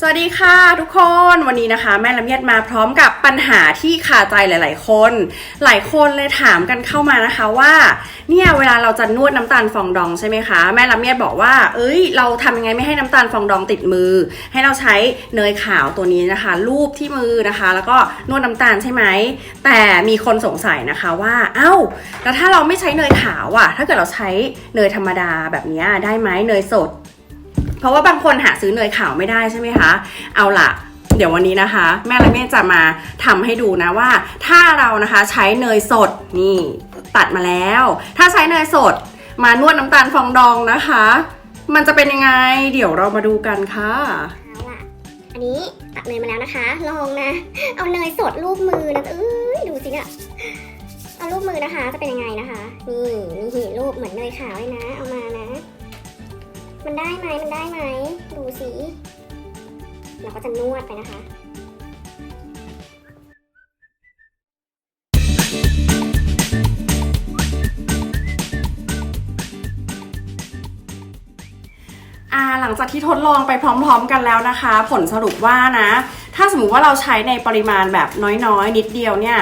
สวัสดีค่ะทุกคนวันนี้นะคะ แม่ละเมียดมาพร้อมกับปัญหาที่คาใจหลาย ๆ คน หลายคนเลยถามกันเข้ามานะคะว่าเนี่ยเวลาเราจะนวดน้ำตาลฟองดองใช่ไหมคะแม่ละเมียดบอกว่า เอ้ย เราทำยังไงไม่ให้น้ำตาลฟองดองติดมือ ให้เราใช้เนยขาวตัวนี้นะคะ รูปที่มือนะคะ แล้วก็นวดน้ำตาลใช่ไหมแต่มีคนสงสัยนะคะว่าเอ้าแล้วถ้าเราไม่ใช้เนยขาวอะถ้าเกิดเราใช้เนยธรรมดาแบบนี้ได้ไหมเนยสด เพราะว่าบางคนหาซื้อเนยขาวไม่ได้ใช่ไหมคะ เอาล่ะเดี๋ยววันนี้นะคะ แม่และแม่จะมาทำให้ดูนะว่า ถ้าเรานะคะใช้เนยสดนี่ตัดมาแล้ว ถ้าใช้เนยสดมานวดน้ำตาลฟองดองนะคะ มันจะเป็นยังไง เดี๋ยวเรามาดูกันค่ะเอาล่ะอันนี้ตัดเนยมาแล้วนะคะ ลองนะ เอาเนยสดรูปมือนะเอ้ยดูสิเนี่ยเอารูปมือนะคะจะเป็นยังไงนะคะ นี่นี่รูปเหมือนเนยขาวเลยนะ เอามานะ มันได้ไหมมันได้ไหม ดูสิ เราก็จะนวดไปนะคะอ่าหลังจากที่ทดลองไปพร้อม ๆ กันแล้วนะคะ ผลสรุปว่านะ ถ้าสมมุติว่าเราใช้ในปริมาณแบบน้อยๆ นิดเดียวเนี่ย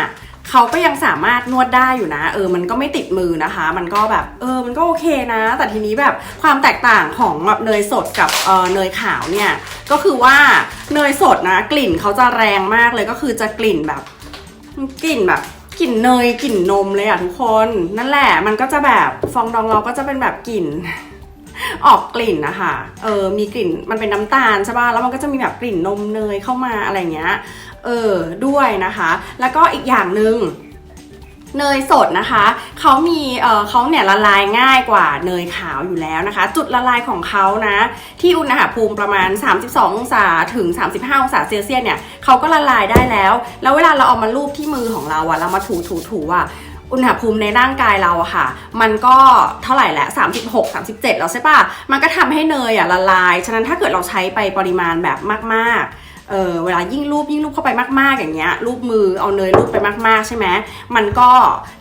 เขาก็ยังสามารถนวดได้อยู่นะ เออ มันก็ไม่ติดมือนะคะ มันก็แบบ เออ มันก็โอเคนะ แต่ทีนี้แบบความแตกต่างของแบบเนยสดกับเออเนยขาวเนี่ย ก็คือว่าเนยสดนะ กลิ่นเขาจะแรงมากเลยก็คือจะกลิ่นแบบ กลิ่นแบบกลิ่นเนยกลิ่นนมเลยอะทุกคน นั่นแหละ มันก็จะแบบฟองดองเราก็จะเป็นแบบกลิ่น ออกกลิ่นนะคะเออมีกลิ่นมันเป็นน้ำตาลใช่ป่ะแล้วมันก็จะมีแบบกลิ่นนมเนยเข้ามาอะไรเงี้ยเออด้วยนะคะ แล้วก็อีกอย่างหนึ่งเนยสดนะคะ เขามีเออเขาเนี่ยละลายง่ายกว่าเนยขาวอยู่แล้วนะคะ จุดละลายของเขานะ ที่อุณหภูมิประมาณ 32 องศาถึง 35 องศาเซลเซียสเนี่ยเขาก็ละลายได้แล้ว แล้วเวลาเราเอามาลูบที่มือของเราอะเรามาถูถูถูอะ อุณหภูมิในร่างกายเราอะค่ะ มันก็เท่าไหร่แหละ 36 37 แล้วใช่ปะมันก็ทำให้เนยอะละลาย ฉะนั้นถ้าเกิดเราใช้ไปปริมาณแบบมากๆ เออเวลายิ่งรูปยิ่งรูปเข้าไปมากๆอย่างเงี้ยรูปมือเอาเนยรูปไปมากๆใช่ไหมมันก็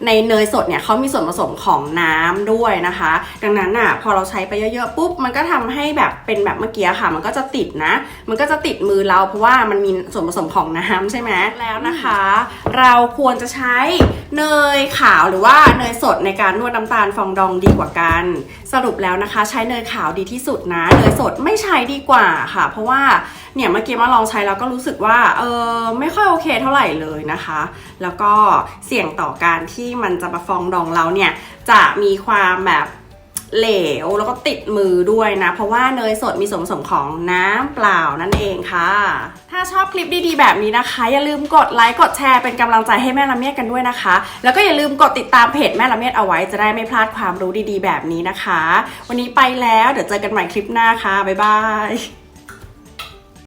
ในเนยสดเนี่ยเขามีส่วนผสมของน้ำด้วยนะคะ ดังนั้นอะพอเราใช้ไปเยอะๆปุ๊บมันก็ทำให้แบบเป็นแบบเมื่อกี้ค่ะ มันก็จะติดนะ มันก็จะติดมือเราเพราะว่ามันมีส่วนผสมของน้ำใช่ไหมแล้วนะคะ เราควรจะใช้เนยขาวหรือว่าเนยสดในการนวดน้ำตาลฟองดองดีกว่ากัน สรุปแล้วนะคะ ใช้เนยขาวดีที่สุดนะเนยสดไม่ใช้ดีกว่าค่ะ เพราะว่าเนี่ยเมื่อกี้มาลองใช้แล้วก็รู้สึกว่าเออไม่ค่อยโอเคเท่าไหร่เลยนะคะ แล้วก็เสี่ยงต่อการที่มันจะมาฟองดองเราเนี่ยจะมีความแบบเหลวแล้วก็ติดมือด้วยนะ เพราะว่าเนยสดมีส่วนผสมของน้ำเปล่านั่นเองค่ะ ถ้าชอบคลิปดีๆแบบนี้นะคะ อย่าลืมกดไลค์กดแชร์เป็นกำลังใจให้แม่ละเมียดกันด้วยนะคะ แล้วก็อย่าลืมกดติดตามเพจแม่ละเมียดเอาไว้จะได้ไม่พลาดความรู้ดีๆแบบนี้นะคะ วันนี้ไปแล้วเดี๋ยวเจอกันใหม่คลิปหน้าค่ะบ๊ายบาย